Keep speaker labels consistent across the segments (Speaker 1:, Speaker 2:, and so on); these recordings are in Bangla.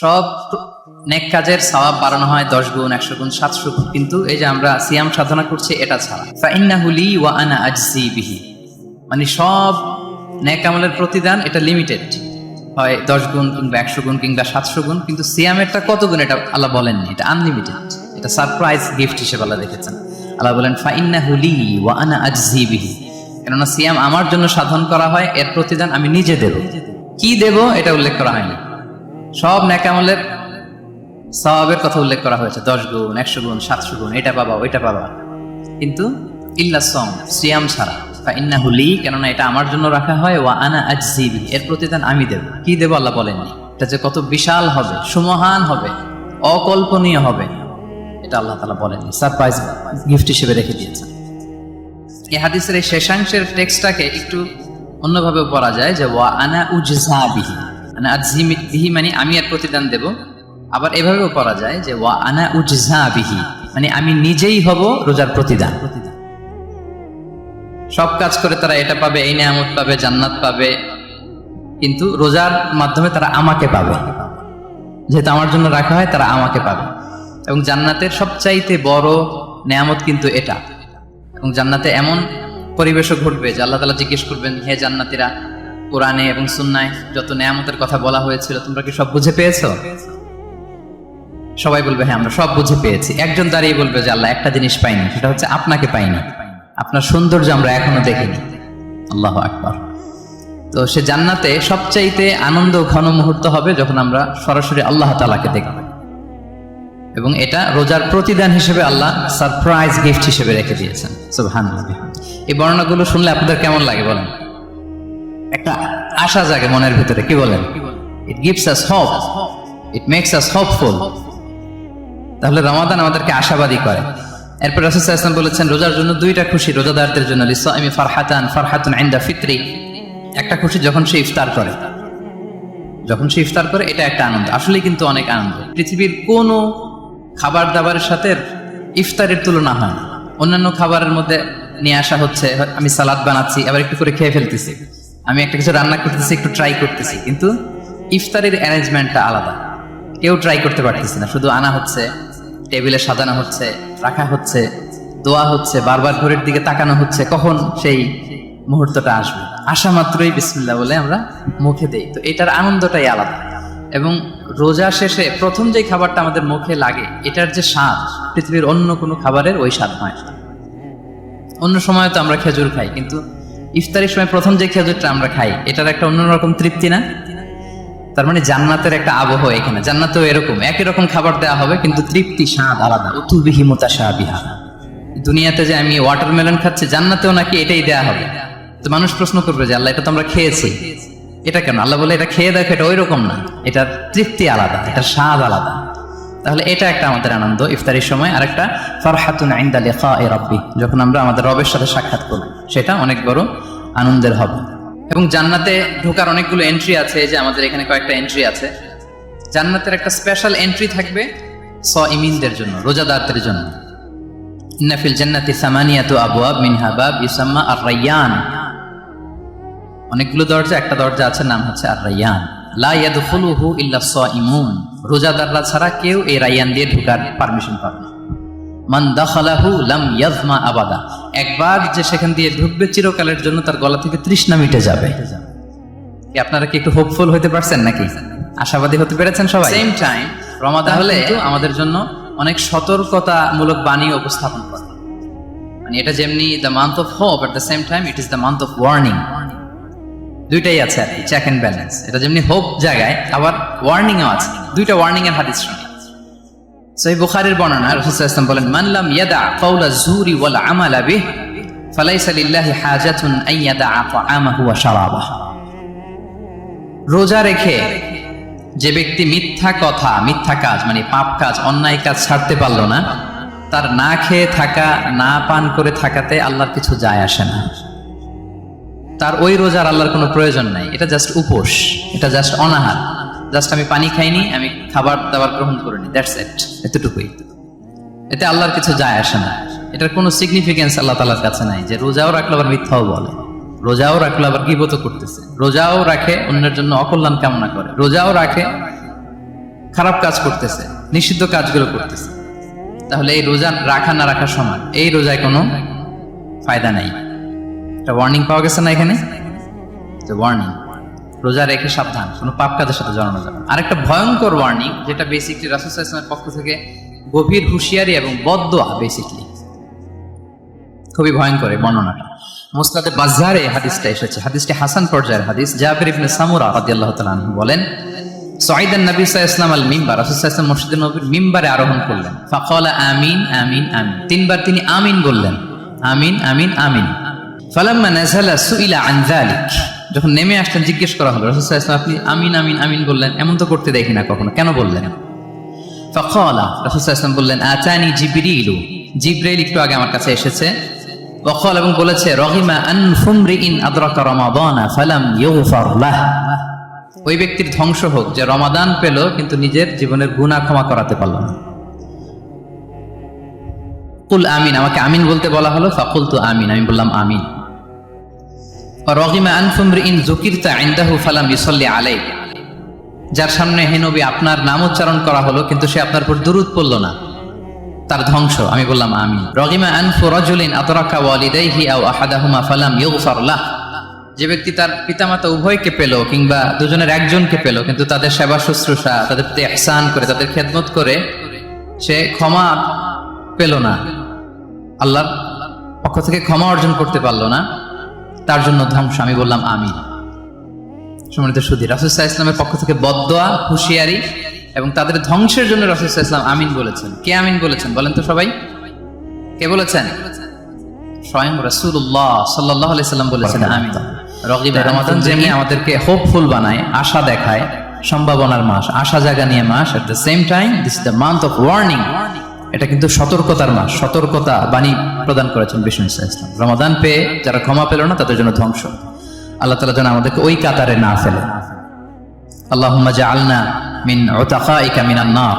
Speaker 1: সব নেক কাজের সওয়াব বাড়ানো হয় দশ গুণ, একশো গুণ, সাতশো গুণ। কিন্তু এই যে আমরা সিয়াম সাধনা করছি, এটা ছাড়া। ফাইন্নাহুলি ওয়া আনা আজজি বিহি। মানে সব নেক আমলের প্রতিদান এটা লিমিটেড হয় দশ গুণ কিংবা একশো গুণ কিংবা সাতশো গুণ, কিন্তু সিয়ামেরটা কত গুণ এটা আল্লাহ বলেননি। এটা আনলিমিটেড এটা সারপ্রাইজ গিফট হিসেবে আল্লাহ দেখেছেন। আল্লাহ বলেন ফাইন্না হুলি ওয়া আনা আজজি বিহি। কেননা সিয়াম আমার জন্য সাধন করা হয়, এর প্রতিদান আমি নিজে দেব। কি দেব? এটা উল্লেখ করা হয়নি। সব ন্যাকামলের সওয়াবের কথা উল্লেখ করা হয়েছে। দশ গুণ, একশো গুণ, সাতশো গুণ, এটা পাবা, ওইটা পাবা। কিন্তু ইল্লা সম সিয়াম ছাড়া। বা ইন্না হুলি কেননা এটা আমার জন্য রাখা হয়, ওয়া আনা আজজিবি এর প্রতিদান আমি দেব। কি দেব আল্লাহ বলেননি? এটা যে কত বিশাল হবে, সুমহান হবে, অকল্পনীয় হবে, এটা আল্লাহ তালা বলেননি। সারপ্রাইজ গিফট হিসেবে রেখে দিয়েছেন। এই হাদিসের এই শেষাংশের টেক্সটটাকে একটু অন্যভাবে পড়া যায় যে, ওয়া আনা উজজা বিহি। মানে আজহি বিহি মানে আমি আর প্রতিদান দেব। আবার এভাবেও পড়া যায় যে ওয়া আনা উজজা বিহি মানে আমি নিজেই হব রোজার প্রতিদান। সব কাজ করে তারা এটা পাবে, এই নিয়ামত পাবে, জান্নাত পাবে, কিন্তু রোজার মাধ্যমে তারা আমাকে পাবে। যেহেতু আমার জন্য রাখা হয়, তারা আমাকে পাবে। এবং জান্নাতের সবচাইতে বড় নেয়ামত কিন্তু এটা। এবং জান্নাতে এমন পরিবেশও ঘটবে যে আল্লাহ তালা জিজ্ঞেস করবেন, হে জান্নাতিরা কোরআনে এবং সুন্নায় যত নেয়ামতের কথা বলা হয়েছিল, তোমরা কি সব বুঝে পেয়েছ? সবাই বলবে হ্যাঁ আমরা সব বুঝে পেয়েছি। একজন দাঁড়িয়ে বলবে যে, আল্লাহ, একটা জিনিস পাইনি, সেটা হচ্ছে আপনাকে পাইনি। আপনার সৌন্দর্য আমরা এখনও দেখিনি। আল্লাহ আকবার। তো সে জান্নাতে সবচাইতে আনন্দ ঘন মুহূর্ত হবে যখন আমরা সরাসরি আল্লাহ তালাকে দেখব। এবং এটা রোজার প্রতিদান হিসেবে আল্লাহ সারপ্রাইজ গিফট হিসেবে রেখে দিয়েছেন। সুবহান এই বর্ণনাগুলো শুনলে আপনাদের কেমন লাগে বলেন? একটা আশা জাগে মনের ভিতরে, কি বলেন? It gives us hope it makes us hopeful তাহলে রমাদান আমাদেরকে আশাবাদী করে। এরপর রাসুল ইসলাম বলেছেন, রোজার জন্য দুইটা খুশি রোজাদারদের জন্য আমি ফারহাতান ফারহাতুন আইন্দা ফিত্রি একটা খুশি যখন সে ইফতার করে। যখন সে ইফতার করে, এটা একটা আনন্দ। আসলে কিন্তু অনেক আনন্দ। পৃথিবীর কোনো খাবার দাবারের সাথে ইফতারের তুলনা হয় না। অন্যান্য খাবারের মধ্যে নিয়ে আসা হচ্ছে, আমি সালাদ বানাচ্ছি, আবার একটু করে খেয়ে ফেলতেছি। আমি একটা কিছু রান্না করতেছি, একটু ট্রাই করতেছি, কিন্তু ইফতারের অ্যারেঞ্জমেন্টটা আলাদা। কেউ ট্রাই করতে পারতেছি না, শুধু আনা হচ্ছে টেবিলে সাজানো হচ্ছে, রাখা হচ্ছে, দোয়া হচ্ছে, বারবার ঘরের দিকে তাকানো হচ্ছে, কখন সেই মুহূর্তটা আসবে? আসা মাত্রই বিসমিল্লা বলে আমরা মুখে দেই। তো এটার আনন্দটাই আলাদা। এবং রোজা শেষে প্রথম যে খাবারটা আমাদের মুখে লাগে, এটার যে স্বাদ, পৃথিবীর অন্য কোনো খাবারের ওই স্বাদ হয় অন্য সময় তো আমরা খেজুর খাই, কিন্তু ইফতারের সময় প্রথম যে খেজুরটা আমরা খাই, এটার একটা অন্যরকম তৃপ্তি না? তার মানে জান্নাতের একটা আবহ এখানে। জান্নাতেও এরকম, একই রকম খাবার দেওয়া হবে, কিন্তু তৃপ্তি স্বাদ আলাদা। উতুবিহি মোতাশা বিহা দুনিয়াতে যে আমি ওয়াটারমেলন খাচ্ছি, জান্নাতেও নাকি এটাই দেয়া হবে। তো মানুষ প্রশ্ন করবে যে, আল্লাহ, এটা তো আমরা খেয়েছি। এটা কেন? আল্লাহ বলে, এটা খেয়ে দেখো, এটা ওই রকম না। এটার তৃপ্তি আলাদা, এটার স্বাদ আলাদা। তাহলে এটা একটা আমাদের আনন্দ, ইফতারির সময়। আর একটা ফারহাতুন আইন্দা লেখা এ রব্বি, যখন আমরা আমাদের রবের সাথে সাক্ষাৎ করব সেটা অনেক বড় আনন্দের হবে। এবং জান্নাতে ঢোকার অনেকগুলো এন্ট্রি আছে যে আমাদের এখানে কয়েকটা এন্ট্রি আছে। জান্নাতের একটা স্পেশাল এন্ট্রি থাকবে স ইমিনদের জন্য, রোজাদারদের জন্য। ইন্নাফিল জান্নাতি সামানিয়াতু আবওয়াব মিনহা বাব ইউসাম্মা আর রাইয়ান অনেকগুলো দরজা, একটা দরজা আছে, নাম হচ্ছে আর রাইয়ান লা ইয়াদখুলুহু ইল্লা সাইমুন রোজাদাররা ছাড়া কেউ এই রাইয়ান দিয়ে ঢোকার পারমিশন পাবে না। মান দাখালাহু লাম ইয়াজমা আবাদা। একবার যে সেখান দিয়ে ঢুকবে চিরকালের জন্য তার গলা থেকে তৃষ্ণা মিটে যাবে। আপনারা কি একটু হোপফুল হতে পারছেন নাকি? আশাবাদী হতে পেরেছেন সবাই? সেম টাইম রমাদান হলে আমাদের জন্য অনেক সতর্কতামূলক বাণী উপস্থাপন করে। মানে এটা যেমনি the month of hope at the same time it is the month of warning দুইটাই আছে আর কি চেক অ্যান্ড ব্যালেন্স এটা যেমনি হোপ জায়গায়, আবার ওয়ার্নিংও আছে। দুইটা ওয়ার্নিং এর হাদিস শুনি। সহি বুখারীর বর্ণনা রাসূলুল্লাহ ইসলাম বলেন, মান লাম ইয়াদা কাওলা জুরি ওয়াল আমালা বিহ, ফালাইসা লিল্লাহি হাজাতুন আন ইয়াদা তাআমাহু ওয়া শারাবাহু। রোজা রেখে যে ব্যক্তি মিথ্যা কথা, মিথ্যা কাজ মানে পাপ কাজ, অন্যায় কাজ ছাড়তে পারল না, তার না খেয়ে থাকা, না পান করে থাকাতে আল্লাহর কিছু যায় আসে না। তার ওই রোজার আল্লাহর কোনো প্রয়োজন নাই। এটা জাস্ট উপোস। এটা জাস্ট অনাহার। জাস্ট আমি পানি খাইনি, আমি খাবার দাবার গ্রহণ করিনি। দ্যাটস এট এতটুকুই। এতে আল্লাহর কিছু যায় আসে না। এটার কোনো সিগনিফিকেন্স আল্লাহ তালার কাছে নাই যে রোজাও রাখল আবার মিথ্যাও বলে। রোজাও রাখল আবার গিবত করতেছে। রোজাও রাখে অন্যের জন্য অকল্যাণ কামনা করে। রোজাও রাখে খারাপ কাজ করতেছে, নিষিদ্ধ কাজগুলো করতেছে। তাহলে এই রোজা রাখা না রাখা সমান। এই রোজায় কোনো ফায়দা নাই। একটা ওয়ার্নিং পাওয়া গেছে না এখানে? ওয়ার্নিং রোজা রেখে সাবধান, কোনো পাপ সাথে জড়ানো যাবে না। আরেকটা ভয়ঙ্কর ওয়ার্নিং যেটা বেসিকলি রাসুল পক্ষ থেকে গভীর হুঁশিয়ারি এবং বদোয়া বেসিকলি খুবই ভয়ঙ্কর এই বর্ণনাটা। মুসনাদে বাজারে হাদিসটা এসেছে। হাদিসটি হাসান পর্যায়ের হাদিস। জাবির ইবনে সামুরা রাদিয়াল্লাহু তাআলা বলেন সাইদান নবী সাল্লাল্লাহু আল মিম্বার রাসূল মসজিদে নববীর মিম্বারে আরোহণ করলেন। ফাকালা আমিন আমিন আমিন। তিনবার তিনি আমিন বললেন। আমিন আমিন আমিন। ফালাম্মা নাযালা সুইলা আন যালিক। যখন নেমে আসলেন, জিজ্ঞেস করা হলো, রাসূল সাল্লাল্লাহু আপনি আমিন আমিন আমিন বললেন, এমন তো করতে দেখি না কখনো। কেন বললেন? ফাকালা, রাসূল আলাইহি বললেন, আতানি জিবরিলু। জিবরাইল একটু আগে আমার কাছে এসেছে। ওয়াকাল এবং বলেছে, রহিমা আন ফুমরিইন আদরাকা রমাদানা, ফালাম ইউগফার লাহ। ওই ব্যক্তির ধ্বংস হোক, যে রমাদান পেল, কিন্তু নিজের জীবনের গুনাহ ক্ষমা করাতে পারল না। কুল আমিন, আমাকে আমিন বলতে বলা হলো ফাকুল তো আমিন, আমি বললাম আমিন। আলাই যার সামনে হেনবি আপনার নাম উচ্চারণ করা হলো, কিন্তু সে আপনার উপর দুরুদ পড়ল না। তার ধ্বংস। আমি বললাম আমি রহিমা আনফু রাজুলিন যে ব্যক্তি তার পিতামাতা উভয়কে পেল কিংবা দুজনের একজনকে পেল, কিন্তু তাদের সেবা শুশ্রূষা, তাদের প্রতি ইহসান করে, তাদের খেদমত করে সে ক্ষমা পেল না। আল্লাহর পক্ষ থেকে ক্ষমা অর্জন করতে পারল না। তার জন্য ধ্বংস। আমি বললাম আমি সম্মানিত সুধী রাসুসাহ ইসলামের পক্ষ থেকে বদোয়া হুঁশিয়ারি এবং তাদের ধ্বংসের জন্য রাসুসাহ ইসলাম আমিন বলেছেন। কে আমিন বলেছেন বলেন তো সবাই? কে বলেছেন? স্বয়ং রাসূলুল্লাহ সাল্লাল্লাহু আলাইহি সাল্লাম বলেছেন আমিন। রগিব রমাদান যেমনি আমাদেরকে হোপফুল বানায় আশা দেখায় সম্ভাবনার মাস আশা জাগা নিয়ে মাস at the same time this the month of warning এটা কিন্তু সতর্কতার মাস, সতর্কতা বাণী প্রদান করেছেন বিষ্ণু ইসলাম রমাদান পেয়ে যারা ক্ষমা পেল না, তাদের জন্য ধ্বংস। আল্লাহ তালা যেন আমাদেরকে ওই কাতারে না ফেলে। আল্লাহুম্মা জাআলনা মিন নার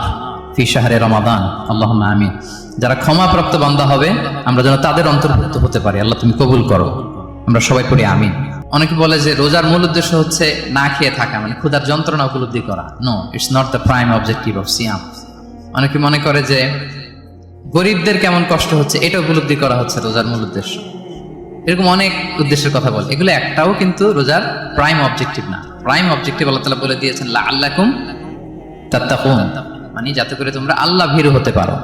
Speaker 1: ফি শাহরে রমাদান। আল্লাহুম্মা আমিন। যারা ক্ষমাপ্রাপ্ত বান্দা হবে, আমরা যেন তাদের অন্তর্ভুক্ত হতে পারি। আল্লাহ তুমি কবুল করো। আমরা সবাই পড়ি আমিন। অনেকে বলে যে রোজার মূল উদ্দেশ্য হচ্ছে না খেয়ে থাকা মানে ক্ষুধার যন্ত্রণা উপলব্ধি করা। No it's not the prime objective of সিয়াম অনেকে মনে করে যে গরিবদের কেমন কষ্ট হচ্ছে, এটা উপলব্ধি করা হচ্ছে রোজার মূল উদ্দেশ্য। এরকম অনেক উদ্দেশ্যের কথা বলে। এগুলো একটাও কিন্তু রোজার প্রাইম অবজেক্টিভ না। প্রাইম অবজেক্টিভ আল্লাহ তালা বলে দিয়েছেন লা আল্লাকুম মানে যাতে করে তোমরা আল্লাহ ভীরু হতে পারো।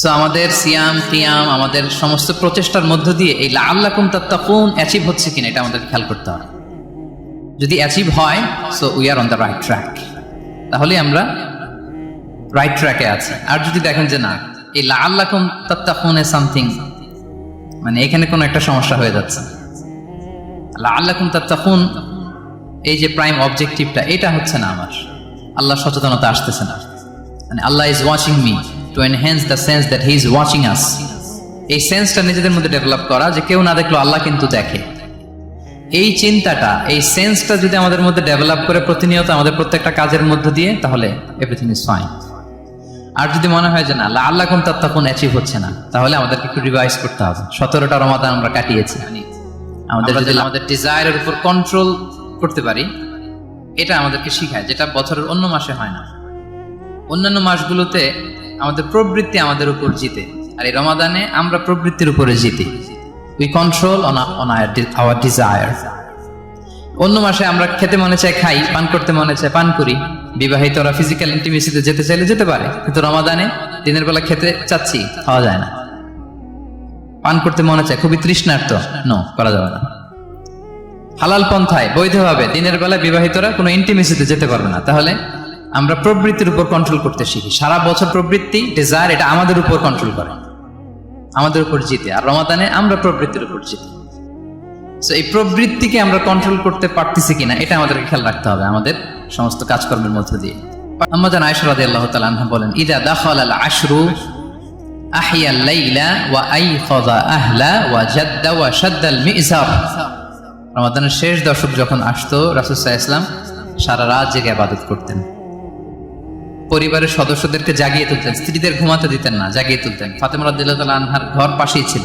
Speaker 1: সো আমাদের সিয়াম, কিয়াম, আমাদের সমস্ত প্রচেষ্টার মধ্য দিয়ে এই লা আল্লাকুম তাত্তাকুন অ্যাচিভ হচ্ছে কিনা, এটা আমাদের খেয়াল করতে হবে। যদি অ্যাচিভ হয় so we are on the right track তাহলে আমরা রাইট ট্র্যাকে আছে। আর যদি দেখেন যে না, এই লা তাত্তাকুন এ সামথিং মানে এখানে কোনো একটা সমস্যা হয়ে যাচ্ছে। আল্লাহ তাত্তাকুন এই যে প্রাইম অবজেক্টিভটা এটা হচ্ছে না আমার। আল্লাহ সচেতনতা আসতেছে না। মানে Allah is watching me to enhance the sense that he is watching us এই সেন্সটা নিজেদের মধ্যে ডেভেলপ করা যে কেউ না দেখল আল্লাহ কিন্তু দেখে। এই চিন্তাটা, এই সেন্সটা যদি আমাদের মধ্যে ডেভেলপ করে প্রতিনিয়ত আমাদের প্রত্যেকটা কাজের মধ্য দিয়ে, তাহলে এভরিথিং ইজ ফাইন আর যদি মনে হয় যে না আল্লাহ কোন তখন অ্যাচিভ হচ্ছে না তাহলে আমাদেরকে একটু রিভাইজ করতে হবে। সতেরোটা রমাদান আমরা কাটিয়েছি। আমাদের যদি আমাদের ডিজায়ারের উপর কন্ট্রোল করতে পারি এটা আমাদেরকে শিখায় যেটা বছরের অন্য মাসে হয় না। অন্যান্য মাসগুলোতে আমাদের প্রবৃত্তি আমাদের উপর জিতে আর এই রমাদানে আমরা প্রবৃত্তির উপরে জিতি। We control on on our desire অন্য মাসে আমরা খেতে মনে চাই খাই পান করতে মনে চায় পান করি। বিবাহিতরা ফিজিক্যাল ইন্টিমেসিতে যেতে চাইলে যেতে পারে, কিন্তু রমাদানে দিনের বেলা খেতে চাচ্ছি, খাওয়া যায় না। পান করতে মনে চায়, খুবই তৃষ্ণার্থ নো করা যাবে না। হালাল পন্থায়, বৈধভাবে দিনের বেলা বিবাহিতরা কোনো ইন্টিমেসিতে যেতে পারবে না। তাহলে আমরা প্রবৃত্তির উপর কন্ট্রোল করতে শিখি। সারা বছর প্রবৃত্তি ডিজায়ার এটা আমাদের উপর কন্ট্রোল করে। আমাদের উপর জিতে। আর রমাদানে আমরা প্রবৃত্তির উপর জিতে। এই প্রবৃত্তিকে আমরা কন্ট্রোল করতে পারতেছি কিনা, এটা আমাদেরকে খেয়াল রাখতে হবে। আমাদের সমস্ত কাজকর্মের মধ্য দিয়ে। আল্লাহ তালা বলেন, ইদা দাখল আল আশরু আহিয়া লাইলা ওয়া আইখাযা আহলা ওয়া জাদ্দা ওয়া শাদ্দাল মিজার রমাদানের শেষ দশক যখন রাসূল ইসলাম সারা রাত জেগে ইবাদত করতেন। পরিবারের সদস্যদেরকে জাগিয়ে তুলতেন, স্ত্রীদের ঘুমাতে দিতেন না, জাগিয়ে তুলতেন। ফাতেমা রাদিয়াল্লাহু তাআলা আনহার ঘর পাশেই ছিল।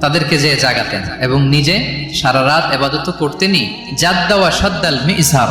Speaker 1: তাদেরকে যে জাগাতেন এবং নিজে সারা রাত এবাদত করতেনই, জাদ্দা ওয়া সাদ্দাল মিজহার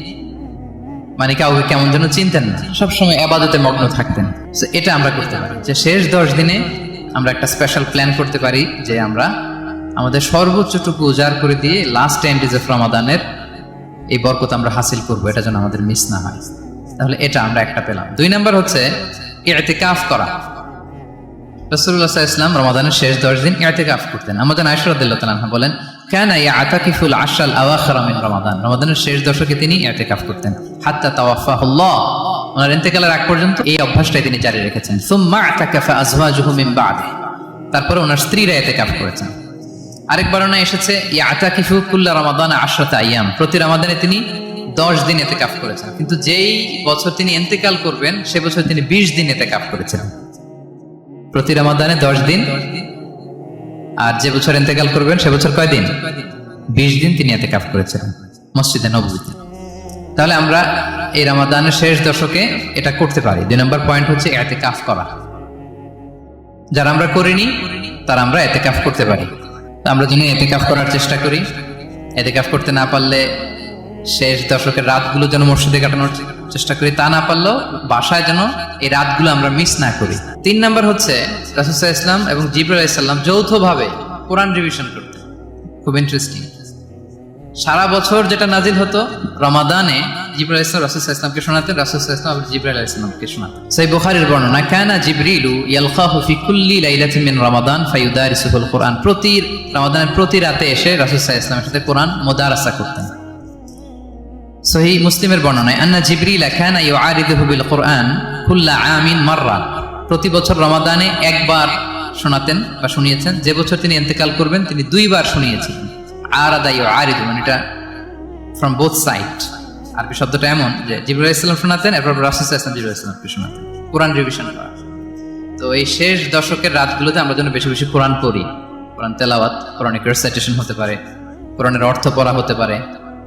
Speaker 1: মানে কাউকে কেমন যেন চিনতেন না। সবসময় আবাদতে মগ্ন থাকতেন। এটা আমরা করতে পারি। যে শেষ দশ দিনে আমরা একটা স্পেশাল প্ল্যান করতে পারি যে আমরা আমাদের সর্বোচ্চটুকু উজাড় করে দিয়ে লাস্ট টেন ডেজ অফ রমাদানের এই বরকত আমরা হাসিল করব। এটা যেন আমাদের মিস না হয়। তাহলে এটা আমরা একটা পেলাম। দুই নাম্বার হচ্ছে কাফ করা। রসুল্লাহ ইসলাম রমাদানের শেষ দশ দিন কাফ করতেন। আমাদের আয়সরাদ্দাহ বলেন কেন আওয়াখারামিন রমাদান। রমাদানের শেষ দশকে তিনি করতেন। হাত্তা ওনার আগ পর্যন্ত এই অভ্যাসটাই তিনি জারি রেখেছেন। সুম্মা আতাকাফা বাদে। তারপরে ওনার স্ত্রীরা কাফ করেছেন। আরেক বর্ণনা এসেছে, ইয়াতাকিফু কুল্লা রমাদান আশরাত আইয়াম। প্রতি রমাদানে তিনি দশ দিন এতে কাফ করেছেন। কিন্তু যেই বছর তিনি এন্তেকাল করবেন, সে বছর তিনি বিশ দিন এতে কাফ করেছিলেন প্রতি রমাদানে দশ দিন আর যে বছর এন্তেকাল করবেন, সে বছর কয় দিন বিশ দিন তিনি এতে কাফ করেছিলেন মসজিদে নবীতে তাহলে আমরা এই রমাদানের শেষ দশকে এটা করতে পারি। দুই নম্বর পয়েন্ট হচ্ছে এতে কাফ করা। যারা আমরা করিনি, তারা আমরা এতে কাফ করতে পারি। আমরা যদি এতে কাফ করার চেষ্টা করি এতে কাফ করতে না পারলে শেষ দশকের রাতগুলো যেন মসজিদে কাটানোর চেষ্টা করি, তা না পারলেও বাসায় যেন এই রাতগুলো আমরা মিস না করি। তিন নাম্বার হচ্ছে রাসুসাহ ইসলাম এবং জিবরুল ইসলাম যৌথভাবে কোরআন রিভিশন করতে। খুব ইন্টারেস্টিং সারা বছর যেটা নাজিল হতো, রমাদানে জিব্রাইল ইসলাম রাসুল ইসলামকে শোনাতেন, রাসুল ইসলাম আবার জিব্রাইল ইসলামকে শোনাতেন। সেই বুখারীর বর্ণনা, কানা জিবরিলু ইয়ালকাহু ফি কুল্লি লাইলাতিন মিন রমাদান ফায়ুদারিসুল কোরআন। প্রতি রমাদানের প্রতি রাতে এসে রাসুল ইসলামের সাথে কোরআন মোদারাসা করতেন। সহি মুসলিমের বর্ণনায়, আন্না জিবরিল কানা ইউআরিদুহু বিল কোরআন কুল্লা আমিন মাররা প্রতি বছর রমাদানে একবার শোনাতেন বা শুনিয়েছেন। যে বছর তিনি ইন্তেকাল করবেন, তিনি দুইবার শুনিয়েছেন। ইউ আরিদু মানে এটা ফ্রম বোথ সাইড আরবি শব্দটা এমন যে জিবুল ইসলাম শোনাতেন, এরপর রাসুল ইসলাম জিবুল ইসলামকে শোনাতেন। কোরআন রিভিশন করা তো এই শেষ দশকের রাতগুলোতে আমরা যেন বেশি বেশি কোরআন পড়ি। কোরআন তেলাওয়াত কোরআনিক রেসাইটেশন হতে পারে, কোরআনের অর্থ পড়া হতে পারে।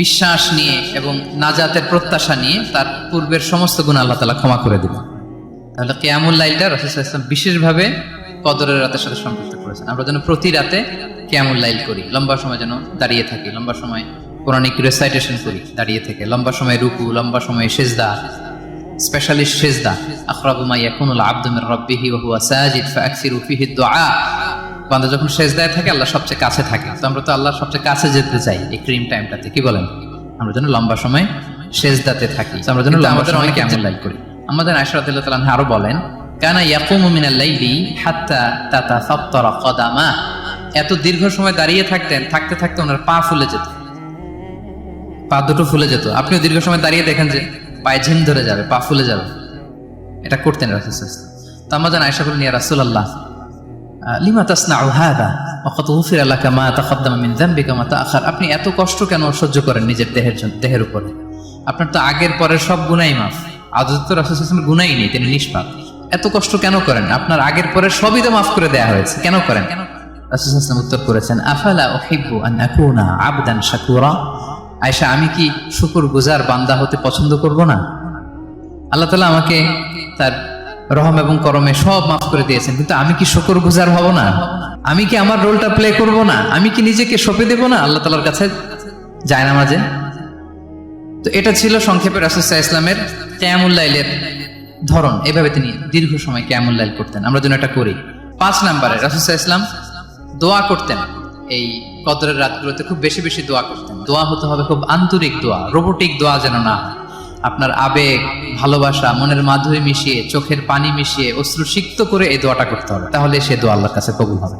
Speaker 1: বিশ্বাস নিয়ে এবং নাজাতের প্রত্যাশা নিয়ে তার পূর্বের সমস্ত গুণ আল্লাহ তালা ক্ষমা করে দিবেন। তাহলে কেয়ামুল্লাইলটা রাসুসা ইসলাম বিশেষভাবে কদরের রাতের সাথে সম্পৃক্ত করেছেন। আমরা যেন প্রতি রাতে কেমন লাইল করি, লম্বা সময় যেন দাঁড়িয়ে থাকি, লম্বা সময় কোরআনিক রেসাইটেশন করি, দাঁড়িয়ে থেকে, লম্বা সময় রুকু, লম্বা সময় সেজদা স্পেশালিস্ট সেজদা, আখরাবু মা ইয়াকুনুল আবদু মির রাব্বিহি ওয়া হুয়া সাজিদ ফিহি দুআ বান্দা যখন সেজদায় থাকে আল্লাহ সবচেয়ে কাছে থাকে। তো আমরা তো আল্লাহর সবচেয়ে কাছে যেতে চাই এই ক্রিম টাইমটাতে কি বলেন? আমরা যেন লম্বা সময় সেজদাতে থাকি। আমরা যেন আমাদের অনেক কেমন লাইল করি? আমাদের রাদিয়াল্লাহু তাআলা আরও বলেন কানা ইয়াকুমু মিনাল লাইলি হাত্তা তাতাফাত্তারা কদামা। এত দীর্ঘ সময় দাঁড়িয়ে থাকতেন থাকতে থাকতে ওনার পা ফুলে যেত। পা দুটো ফুলে যেত। আপনিও দীর্ঘ সময় দাঁড়িয়ে দেখেন যে পায়ে ঝিম ধরে যাবে পা ফুলে যাবে। এটা করতেন রাসুল তো আমরা জান আয়সা বলেন ইয়া রাসুল আল্লাহ লিমা তাসনা হাদা? ওয়াকাত গুফির আল্লাহ মা তাকাদ্দামা মিন যামবিকা মা তাআখার। আপনি এত কষ্ট কেন সহ্য করেন নিজের দেহের জন্য দেহের উপরে? আপনার তো আগের পরের সব গুনাই মাফ। আদত তো রাসুল গুনাই নেই, তিনি নিষ্পাপ। এত কষ্ট কেন করেন? আপনার আগের পরের সবই তো মাফ করে দেয়া হয়েছে। কেন করেন? রাসুলাম উত্তর করেছেন, আফালা ওহিব্বু আন আকুনা আবদান শাকুরা? আয়সা আমি কি শুকুর গুজার বান্দা হতে পছন্দ করব না? আল্লাহ তালা আমাকে তার রহম এবং করমে সব মাফ করে দিয়েছেন। কিন্তু আমি কি শুকুর গুজার হব না? আমি কি আমার রোলটা প্লে করব না? আমি কি নিজেকে সঁপে দেব না? আল্লাহ তালার কাছে যায় না মাঝে তো এটা ছিল সংক্ষেপে রাসুসাহ ইসলামের ক্যামুল্লাইলের ধরন। এভাবে তিনি দীর্ঘ সময় ক্যামুল্লাইল করতেন। আমরা যেন এটা করি। পাঁচ নাম্বারে রাসুসাহ ইসলাম দোয়া করতেন। এই কদরের রাতগুলোতে খুব বেশি বেশি দোয়া করতেন। দোয়া হতে হবে খুব আন্তরিক দোয়া রোবোটিক দোয়া যেন না হয়। আপনার আবেগ, ভালোবাসা, মনের মাধুরী মিশিয়ে, চোখের পানি মিশিয়ে অশ্রু সিক্ত করে এই দোয়াটা করতে হবে। তাহলে সে দোয়া আল্লাহর কাছে কবুল হবে।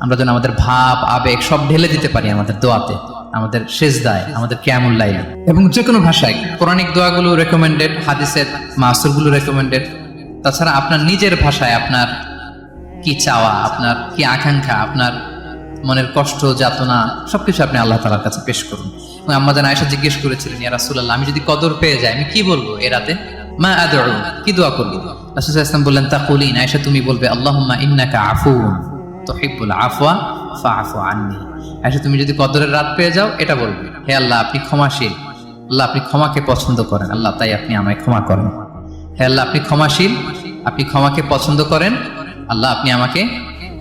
Speaker 1: আমরা যেন আমাদের ভাব, আবেগ সব ঢেলে দিতে পারি আমাদের দোয়াতে, আমাদের শেষ দায় আমাদের ক্যামুল লাইলে। এবং যে কোনো ভাষায়, পৌরাণিক দোয়াগুলো রেকমেন্ডেড হাদিসের মাসুরগুলো রেকমেন্ডেড তাছাড়া আপনার নিজের ভাষায় আপনার কি চাওয়া, আপনার কি আকাঙ্ক্ষা, আপনার মনের কষ্ট, যাতনা, সবকিছু আপনি আল্লাহ তালার কাছে পেশ করুন। আম্মাজান আয়েশা জিজ্ঞেস করেছিলেন, ইয়া রাসূলুল্লাহ, আমি যদি কদর পেয়ে যাই, আমি কি বলব এ রাতে? মা আদউ, কি দোয়া করব রাসূল ইসলাম বললেন তাকুলিন আয়েশা তুমি বলবে, আল্লাহুম্মা ইন্নাকা আফুন তুহিব্বুল আফওয়া ফাআফু আন্নি। আয়েশা, তুমি যদি কদরের রাত পেয়ে যাও, এটা বলবে, হে আল্লাহ, আপনি ক্ষমাশীল। আল্লাহ আপনি ক্ষমাকে পছন্দ করেন। আল্লাহ তাই আপনি আমায় ক্ষমা করেন। হে আল্লাহ, আপনি ক্ষমাশীল, আপনি ক্ষমাকে পছন্দ করেন। আল্লাহ আপনি আমাকে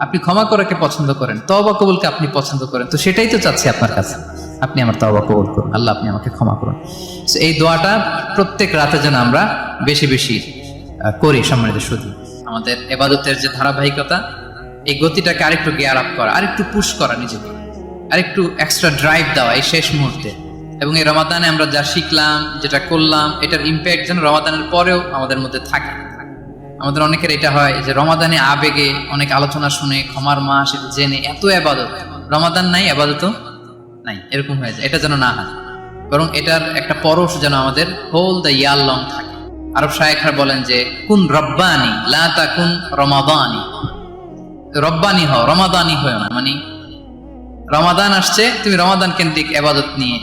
Speaker 1: আপনি ক্ষমা করাকে পছন্দ করেন, তওবা কবুলকে আপনি পছন্দ করেন, তো সেটাই তো চাচ্ছি আপনার কাছে। আপনি আমার তওবা কবুল করুন, আল্লাহ আপনি আমাকে ক্ষমা করুন। এই দোয়াটা প্রত্যেক রাতে যেন আমরা বেশি বেশি করি সম্মানিত শুধু আমাদের এবাদতের যে ধারাবাহিকতা, এই গতিটাকে আরেকটু গিয়ার আপ করা, আরেকটু পুশ করা নিজেকে। আরেকটু এক্সট্রা ড্রাইভ দেওয়া এই শেষ মুহূর্তে। এবং এই রমাদানে আমরা যা শিখলাম, যেটা করলাম, এটার ইম্প্যাক্ট যেন রমাদানের পরেও আমাদের মধ্যে থাকে। আমাদের অনেকের এটা হয় যে রমাদানে আবেগে অনেক আলোচনা শুনে, ক্ষমার মাস জেনে এত আবাদত। রমাদান নাই, আবাদত নাই, এরকম হয়ে যায়। এটা যেন না হয়। বরং এটার একটা পরশ যেন আমাদের হোল দ্য ইয়ার লং থাকে। আরব শায়েখার বলেন যে, কুন রব্বানি, লা তাকুন রমাদানি। রব্বানি হও, রমাদানি হয় না। মানে রমাদান আসছে, তুমি রমাদান কেন্দ্রিক এবাদত নিয়ে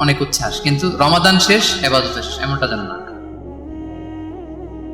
Speaker 1: অনেক উচ্ছ্বাস। কিন্তু রমাদান শেষ এবাদত শেষ, এমনটা যেন না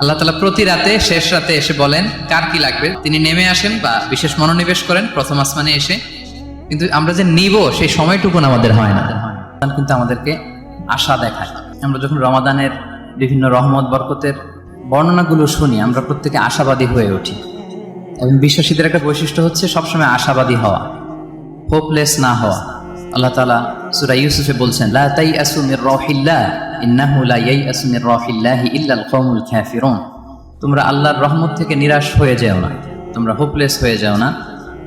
Speaker 1: আল্লাহ তালা প্রতি রাতে, শেষ রাতে এসে বলেন, কার কি লাগবে? তিনি নেমে আসেন বা বিশেষ মনোনিবেশ করেন, প্রথম আসমানে এসে। কিন্তু আমরা যে নিব, সেই সময়টুকুন আমাদের হয় না। কিন্তু আমাদেরকে আশা দেখায়। আমরা যখন রমাদানের বিভিন্ন রহমত, বরকতের বর্ণনাগুলো শুনি, আমরা প্রত্যেকে আশাবাদী হয়ে উঠি। এবং বিশ্বাসীদের একটা বৈশিষ্ট্য হচ্ছে, সবসময় আশাবাদী হওয়া হোপলেস না হওয়া। আল্লাহ তালা সুরা ইউসুফে বলছেন, লা তাই আসুমির রহিল্লাহ। তোমরা আল্লাহর রহমত থেকে নিরাশ হয়ে যাও না। তোমরা হোপলেস হয়ে যাও না।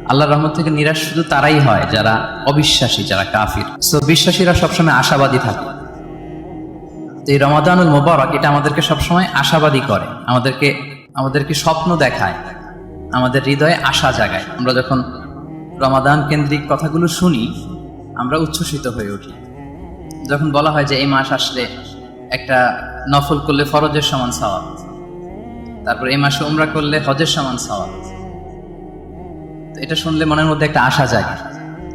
Speaker 1: আল্লাহর রহমত থেকে নিরাশ শুধু তারাই হয় যারা অবিশ্বাসী, যারা কাফির। সো বিশ্বাসীরা সবসময় আশাবাদী থাকে। এই রমাদানুল মোবারক, এটা আমাদেরকে সবসময় আশাবাদী করে। আমাদেরকে আমাদেরকে স্বপ্ন দেখায়। আমাদের হৃদয়ে আশা জাগায়। আমরা যখন রমাদান কেন্দ্রিক কথাগুলো শুনি, আমরা উচ্ছ্বসিত হয়ে উঠি। যখন বলা হয় যে এই মাস আসলে একটা নফল করলে ফরজের সমান সওয়াব, তারপর এই মাসে উমরা করলে হজের সমান সওয়াব এটা শুনলে মনের মধ্যে একটা আশা জাগে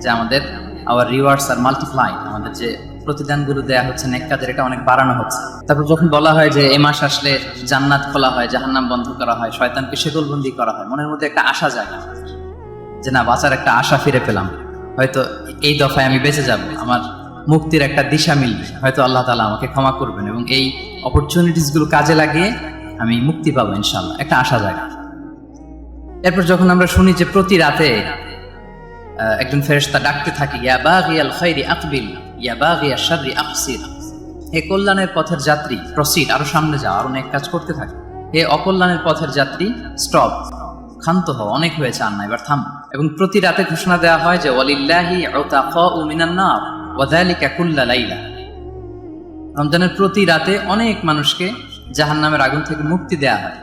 Speaker 1: যে আমাদের আওয়ার রিওয়ার্ডস আর মাল্টিপ্লাই আমাদের যে প্রতিদানগুলো দেয়া হচ্ছে নেক কাজের এটা অনেক বাড়ানো হচ্ছে। তারপর যখন বলা হয় যে এই মাস আসলে জান্নাত খোলা হয়, জাহান্নাম বন্ধ করা হয়, শয়তানকে শেকলবন্দি করা হয়, মনের মধ্যে একটা আশা জাগে যে না, বাঁচার একটা আশা ফিরে পেলাম। হয়তো এই দফায় আমি বেঁচে যাব, আমার মুক্তির একটা দিশা মিলবে। হয়তো আল্লাহ তালা আমাকে ক্ষমা করবেন এবং এই অপরচুনিটিসগুলো কাজে লাগিয়ে আমি মুক্তি পাবো ইনশাল্লাহ একটা আশা জায়গা এরপর যখন আমরা শুনি যে প্রতি রাতে একজন ফেরেশতা ডাকতে থাকে, ইয়া বাগিয়াল খাইরি আকবিল, ইয়া বাগিয়া শাররি আকসির। হে কল্যাণের পথের যাত্রী প্রসিড আরও সামনে যাও, আরও অনেক কাজ করতে থাকে। হে অকল্যাণের পথের যাত্রী স্টপ ক্ষান্ত হও, অনেক হয়েছে আন্না এবার থাম। এবং প্রতি রাতে ঘোষণা দেওয়া হয় যে, ওয়ালিল্লাহি উতাফাউ মিনান নার। ওয়া যালিকা কুল্লা লাইলা। রমজানের প্রতি রাতে অনেক মানুষকে জাহান্নামের আগুন থেকে মুক্তি দেয়া হয়।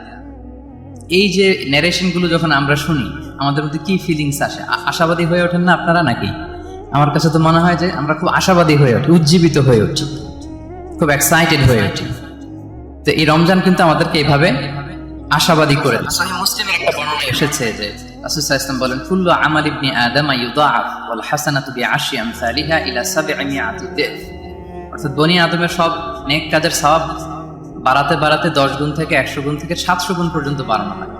Speaker 1: এই যে ন্যারেশনগুলো যখন আমরা শুনি, আমাদের মধ্যে কি ফিলিংস আসে? আশাবাদী হয়ে ওঠেন না আপনারা নাকি? আমার কাছে তো মনে হয় যে আমরা খুব আশাবাদী হয়ে উঠি, উজ্জীবিত হয়ে উঠি, খুব এক্সাইটেড হয়ে উঠি। তো এই রমজান কিন্তু আমাদেরকে এইভাবে আশাবাদী করে সহি মুসলিমের একটা বর্ণনা এসেছে যে রাসূল সাল্লাল্লাহু বলেন, কুল্লু আমাল ইবনি আদম ইউদাআফ ওয়াল হাসানাতু আমসালিহা ইলা অর্থাৎ বনি আদমের সব নেক কাজের সওয়াব বাড়াতে বাড়াতে দশ গুণ থেকে একশো গুণ থেকে সাতশো গুণ পর্যন্ত বাড়ানো হয়।